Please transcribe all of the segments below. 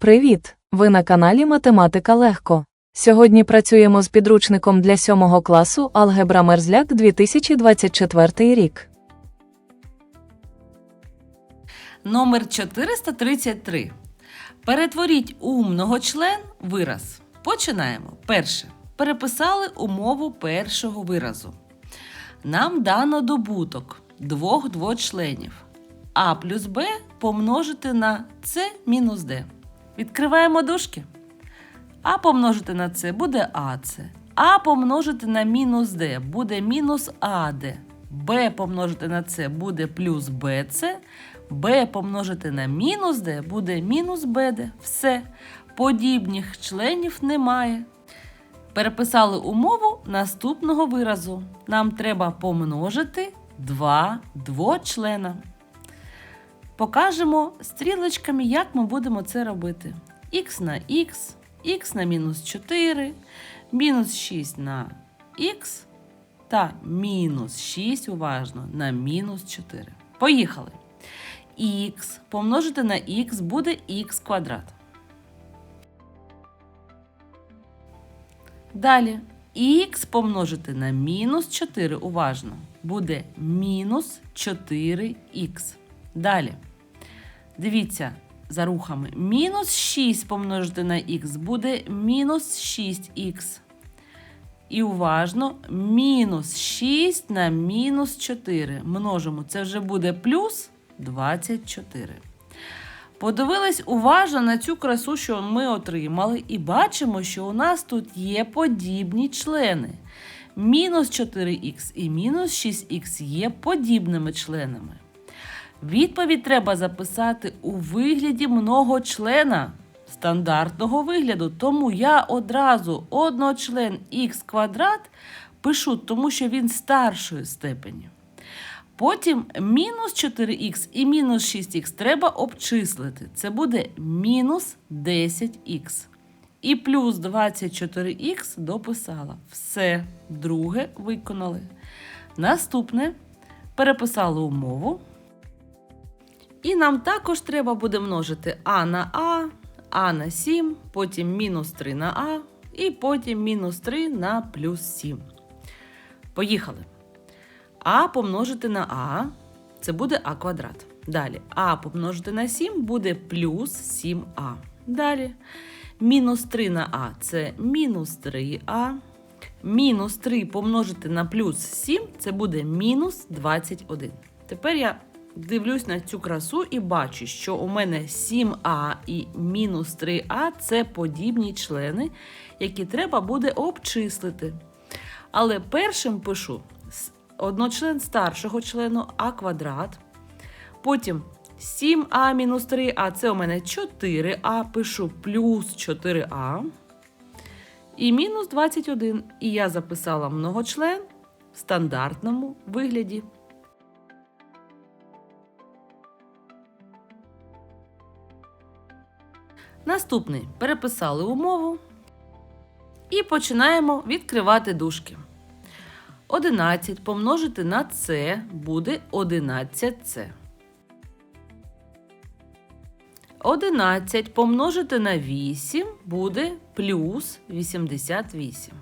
Привіт! Ви на каналі Математика Легко. Сьогодні працюємо з підручником для 7 класу Алгебра Мерзляк 2024 рік. Номер 433. Перетворіть у многочлен вираз. Починаємо. Перше. Переписали умову першого виразу. Нам дано добуток двох двочленів. А плюс Б помножити на С мінус Д. Відкриваємо дужки. А помножити на С буде АС. А помножити на мінус Д буде мінус АД. Б помножити на С буде плюс БЦ. Б помножити на мінус Д буде мінус БД. Все. Подібних членів немає. Переписали умову наступного виразу. Нам треба помножити два двочлена. Покажемо стрілочками, як ми будемо це робити. Х на х, х на мінус 4, мінус 6 на х та мінус 6, уважно, на мінус 4. Поїхали. Х помножити на х буде х квадрат. Далі х помножити на мінус 4, уважно, буде мінус 4х. Далі. Дивіться за рухами. Мінус 6 помножити на х буде мінус 6х. І уважно, мінус 6 на мінус 4 множимо. Це вже буде плюс 24. Подивились уважно на цю красу, що ми отримали, і бачимо, що у нас тут є подібні члени. Мінус 4х і мінус 6х є подібними членами. Відповідь треба записати у вигляді многочлена стандартного вигляду. Тому я одразу одночлен х квадрат пишу, тому що він старшої степені. Потім мінус 4х і мінус 6х треба обчислити. Це буде мінус 10х. І плюс 24х дописала. Все, друге виконали. Наступне переписали умову. І нам також треба буде множити а на а, а на 7, потім мінус 3 на а, і потім мінус 3 на плюс 7. Поїхали. А помножити на а, це буде а квадрат. Далі а помножити на 7 буде плюс 7а. Далі. Мінус 3 на а це мінус 3а. Мінус 3 помножити на плюс 7 це буде мінус 21. Тепер я дивлюсь на цю красу і бачу, що у мене 7а і мінус 3а це подібні члени, які треба буде обчислити. Але першим пишу одночлен старшого члену а квадрат. Потім 7а мінус 3а це у мене 4а, пишу плюс 4а. І мінус 21. І я записала многочлен в стандартному вигляді. Наступний переписали умову і починаємо відкривати дужки. 11 помножити на С буде 11С. 11 помножити на 8 буде плюс 88.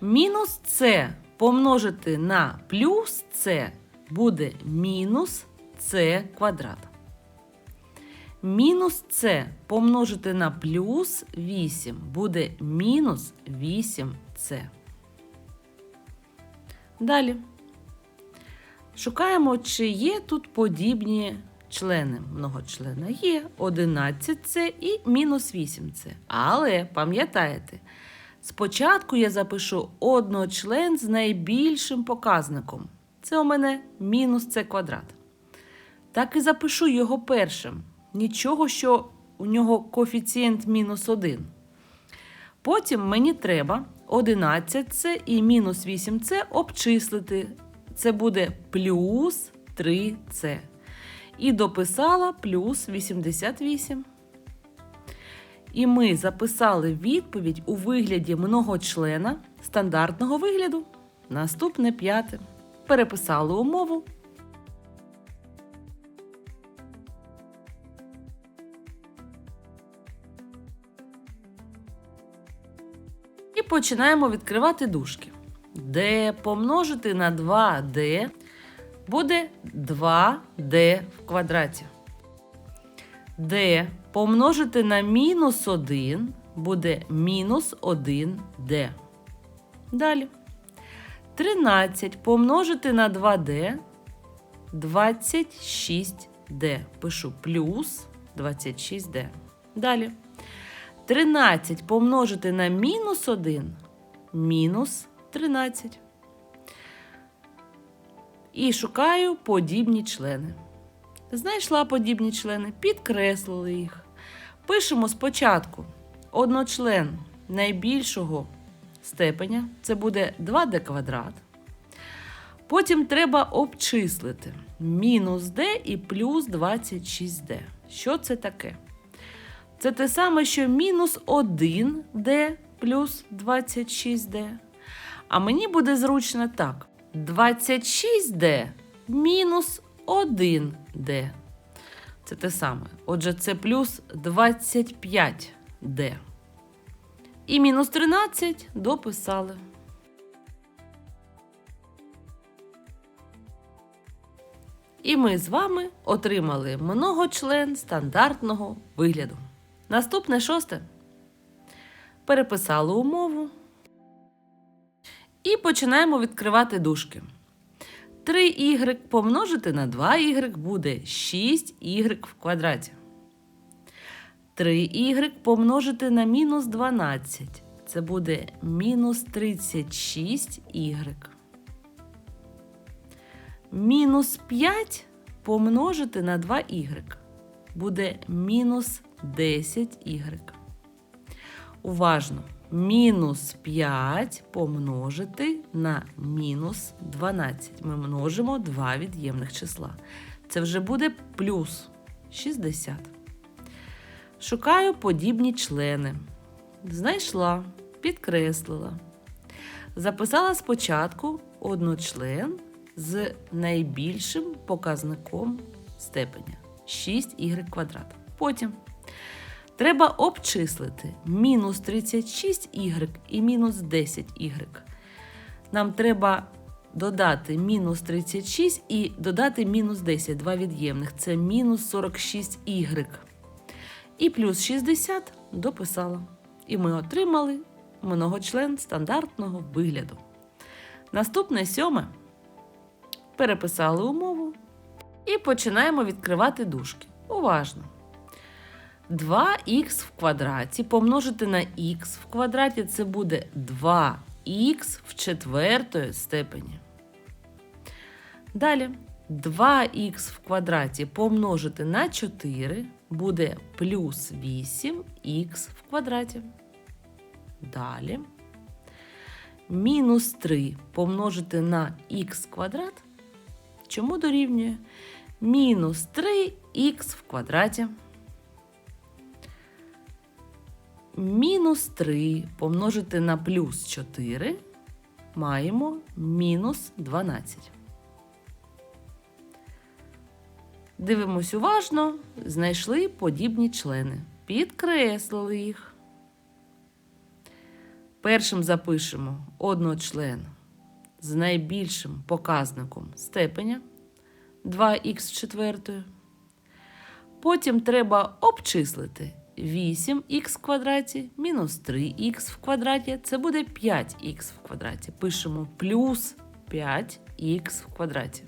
Мінус С помножити на плюс С буде мінус С квадрат. Мінус С помножити на плюс 8 буде мінус 8С. Далі. Шукаємо, чи є тут подібні члени многочлена. Є 11С і мінус 8С. Але пам'ятаєте, спочатку я запишу одночлен з найбільшим показником. Це у мене мінус С квадрат. Так і запишу його першим. Нічого, що у нього коефіцієнт мінус 1. Потім мені треба 11С і мінус 8С обчислити. Це буде плюс 3С. І дописала плюс 88. І ми записали відповідь у вигляді многочлена стандартного вигляду. Наступне п'яте. Переписали умову починаємо відкривати дужки. d помножити на 2d буде 2d в квадраті. d помножити на мінус 1 буде мінус 1d. Далі. 13 помножити на 2d 26d. Пишу плюс 26d. Далі. 13 помножити на мінус 1 мінус 13. І шукаю подібні члени. Знайшла подібні члени, підкреслили їх. Пишемо спочатку одночлен найбільшого степеня, це буде 2d квадрат. Потім треба обчислити мінус d і плюс 26d. Що це таке? Це те саме, що мінус 1d плюс 26d. А мені буде зручно так: 26d мінус 1d. Це те саме. Отже, це плюс 25d. І мінус 13 дописали. І ми з вами отримали многочлен стандартного вигляду. Наступне шосте. Переписали умову. І починаємо відкривати дужки. 3y помножити на 2y буде 6y в квадраті. 3y помножити на мінус 12. Це буде мінус 36y. Мінус 5 помножити на 2y буде мінус 10y. Уважно. Мінус 5 помножити на мінус 12. Ми множимо два від'ємних числа. Це вже буде плюс 60. Шукаю подібні члени. Знайшла, підкреслила. Записала спочатку одночлен з найбільшим показником степеня 6y квадрат. Потім треба обчислити мінус 36y і мінус 10y. Нам треба додати мінус 36 і додати мінус 10, два від'ємних. Це мінус 46y. І плюс 60 дописала. І ми отримали многочлен стандартного вигляду. Наступне сьоме. Переписали умову і починаємо відкривати дужки. Уважно. 2х в квадраті помножити на х в квадраті це буде 2х в четвертої степені. Далі 2х в квадраті помножити на 4 буде плюс 8х в квадраті. Далі. Мінус 3 помножити на х квадрат. Чому дорівнює? Мінус 3х в квадраті. Мінус 3 помножити на плюс 4 маємо мінус 12. Дивимось уважно, знайшли подібні члени. Підкреслили їх. Першим запишемо одночлен з найбільшим показником степеня 2х в четвертої. Потім треба обчислити 8х в квадраті мінус 3х в квадраті. Це буде 5х в квадраті. Пишемо плюс 5х в квадраті.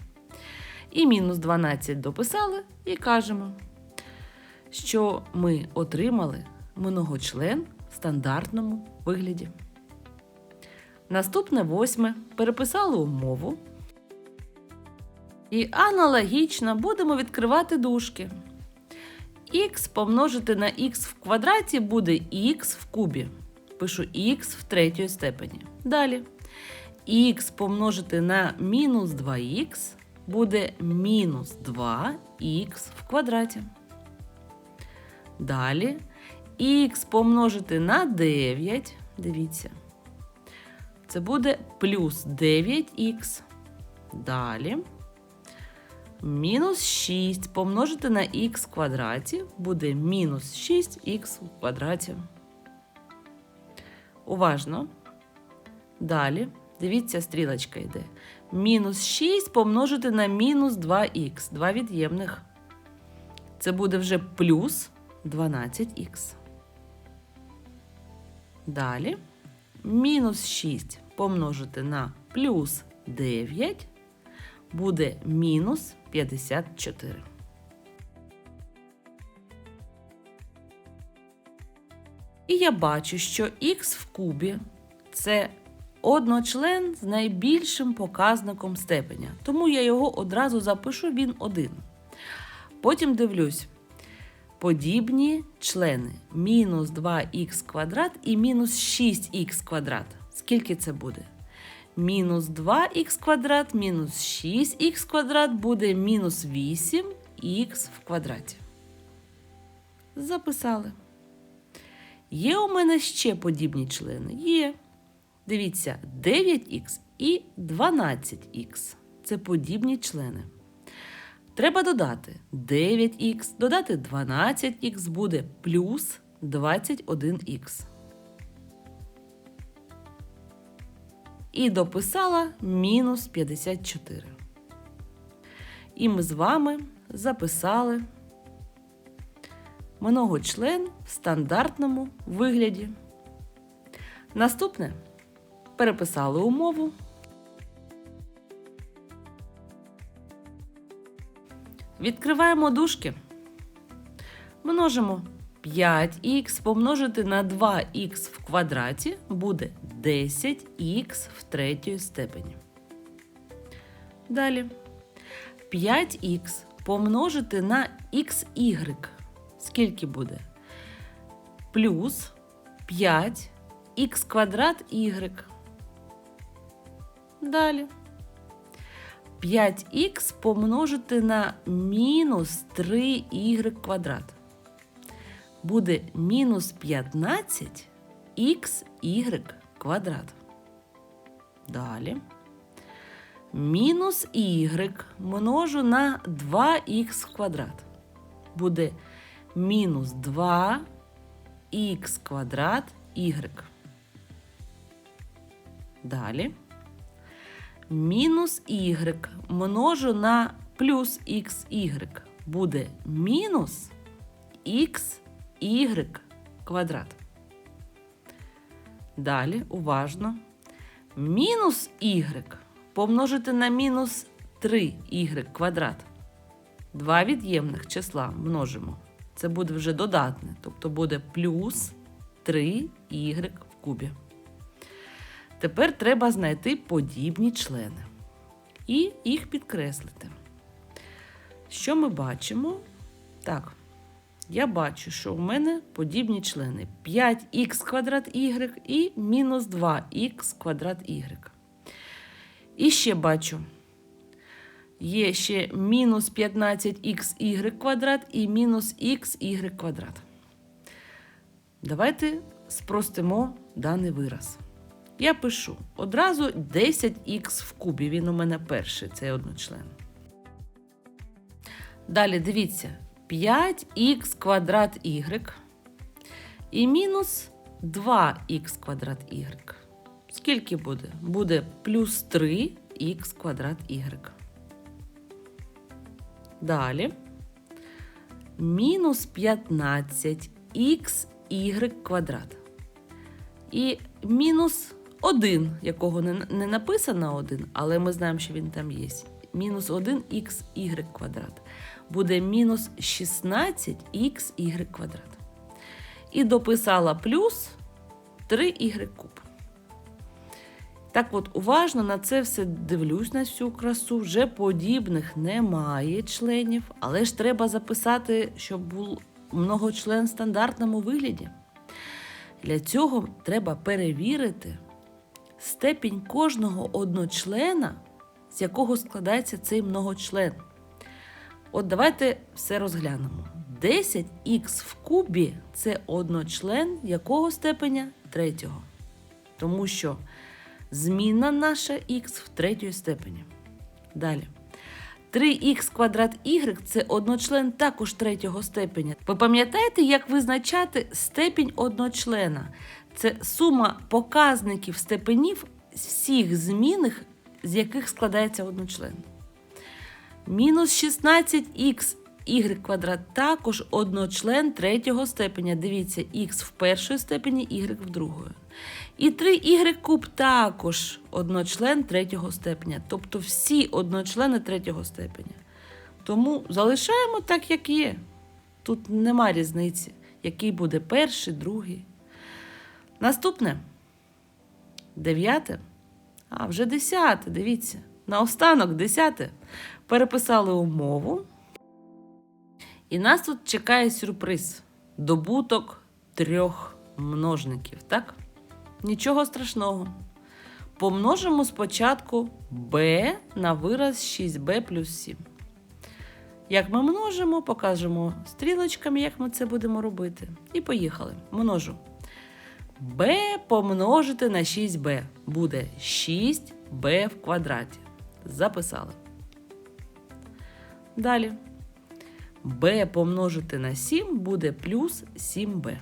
І мінус 12 дописали і кажемо, що ми отримали многочлен в стандартному вигляді. Наступне восьме переписали умову. І аналогічно будемо відкривати дужки. Х помножити на х в квадраті буде х в кубі. Пишу х в третій степені. Далі. Х помножити на мінус 2х буде мінус 2х в квадраті. Далі х помножити на 9. Дивіться. Це буде плюс 9х. Далі. Мінус 6 помножити на х квадраті буде мінус 6х в квадраті. Уважно. Далі, дивіться, стрілочка йде. Мінус 6 помножити на мінус 2х. Два від'ємних. Це буде вже плюс 12х. Далі мінус 6 помножити на плюс 9 буде мінус 54. І я бачу, що х в кубі це одночлен з найбільшим показником степеня. Тому я його одразу запишу, він один. Потім дивлюсь. Подібні члени мінус 2х квадрат і мінус 6х квадрат. Скільки це буде? Мінус 2х квадрат мінус 6х квадрат буде мінус 8х в квадраті. Записали. Є у мене ще подібні члени? Є. Дивіться, 9х і 12х. Це подібні члени. Треба додати 9х, додати 12х буде плюс 21х. І дописала мінус 54. І ми з вами записали многочлен в стандартному вигляді. Наступне переписали умову. Відкриваємо дужки. Множимо 5х помножити на 2х в квадраті буде 10х в третій степені. Далі 5х помножити на xy. Скільки буде? Плюс 5х квадрат y. Далі. 5х помножити на мінус 3y квадрат. Буде мінус 15 xy квадрат. Далі. Мінус y множу на 2х квадрат. Буде мінус 2х квадрат y. Далі мінус y множу на плюс xy буде мінус xy квадрат. Далі уважно. Мінус y помножити на мінус 3y квадрат. Два від'ємних числа множимо. Це буде вже додатне, тобто буде плюс 3y в кубі. Тепер треба знайти подібні члени і їх підкреслити. Що ми бачимо? Так, я бачу, що у мене подібні члени 5х квадрат y і мінус 2х квадрат y. І ще бачу, є ще мінус 15xy квадрат і мінус xy квадрат. Давайте спростимо даний вираз. Я пишу одразу 10х в кубі. Він у мене перший, цей одночлен. Далі дивіться, 5х квадрат y і мінус 2х квадрат y. Скільки буде? Буде плюс 3х квадрат y. Далі мінус 15xy квадрат. І мінус 1, якого не, не написано 1, але ми знаємо, що він там є. Мінус 1xy квадрат. Буде мінус 16xy квадрат. І дописала плюс 3y куб. Так от, уважно на це все дивлюсь на всю красу. Вже подібних немає членів, але ж треба записати, щоб був многочлен в стандартному вигляді. Для цього треба перевірити степінь кожного одночлена, з якого складається цей многочлен. От давайте все розглянемо. 10х в кубі це одночлен якого степеня? Третього. Тому що змінна наша х в третій степені. Далі. 3х квадрат y це одночлен також третього степеня. Ви пам'ятаєте, як визначати степінь одночлена? Це сума показників степенів, всіх змінних, з яких складається одночлен. Мінус 16х y квадрат також одночлен третього степеня. Дивіться, х в першої степені, y в другої. І 3y куб також одночлен третього степеня. Тобто всі одночлени третього степеня. Тому залишаємо так, як є. Тут нема різниці, який буде перший, другий. Наступне. Дев'яте. А, вже десяте, дивіться. Наостанок, десяте. Переписали умову. І нас тут чекає сюрприз. Добуток трьох множників, так? Нічого страшного. Помножимо спочатку b на вираз 6b плюс 7. Як ми множимо, покажемо стрілочками, як ми це будемо робити. І поїхали. Множу. B помножити на 6b буде 6b в квадраті. Записали. Далі. b помножити на 7 буде плюс 7b.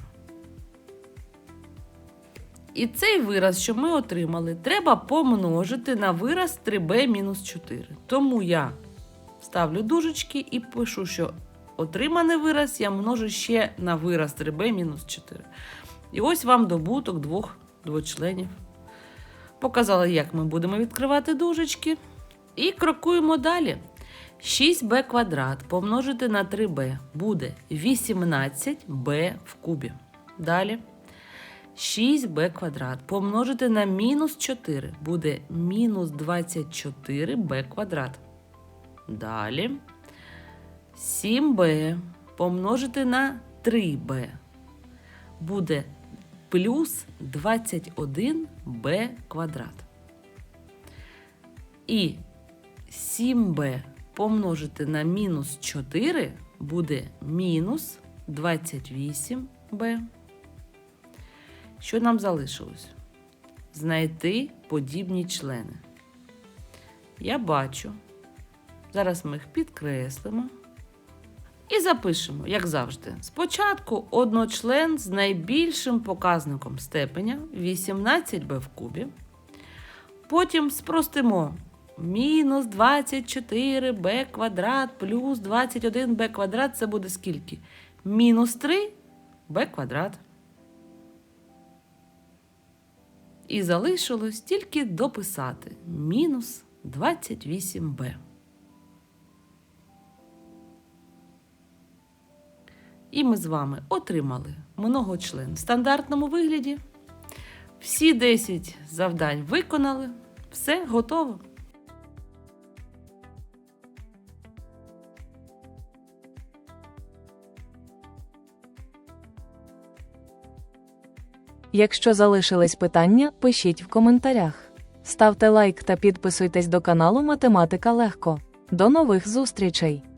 І цей вираз, що ми отримали, треба помножити на вираз 3b мінус 4. Тому я ставлю дужечки і пишу, що отриманий вираз я множу ще на вираз 3b мінус 4. І ось вам добуток двох двочленів. Показала, як ми будемо відкривати дужечки. І крокуємо далі. 6b квадрат помножити на 3b буде 18b в кубі. Далі. 6b квадрат помножити на мінус 4 буде мінус 24b квадрат. Далі 7b помножити на 3b буде плюс 21b квадрат. І 7b помножити на мінус 4 буде мінус 28b. Що нам залишилось? Знайти подібні члени. Я бачу. Зараз ми їх підкреслимо. І запишемо, як завжди. Спочатку одночлен з найбільшим показником степеня 18b в кубі. Потім спростимо мінус 24b квадрат плюс 21b квадрат це буде скільки? Мінус 3b квадрат. І залишилось тільки дописати мінус 28b. І ми з вами отримали многочлен в стандартному вигляді. Всі 10 завдань виконали. Все готово. Якщо залишились питання, пишіть в коментарях. Ставте лайк та підписуйтесь до каналу Математика Легко. До нових зустрічей!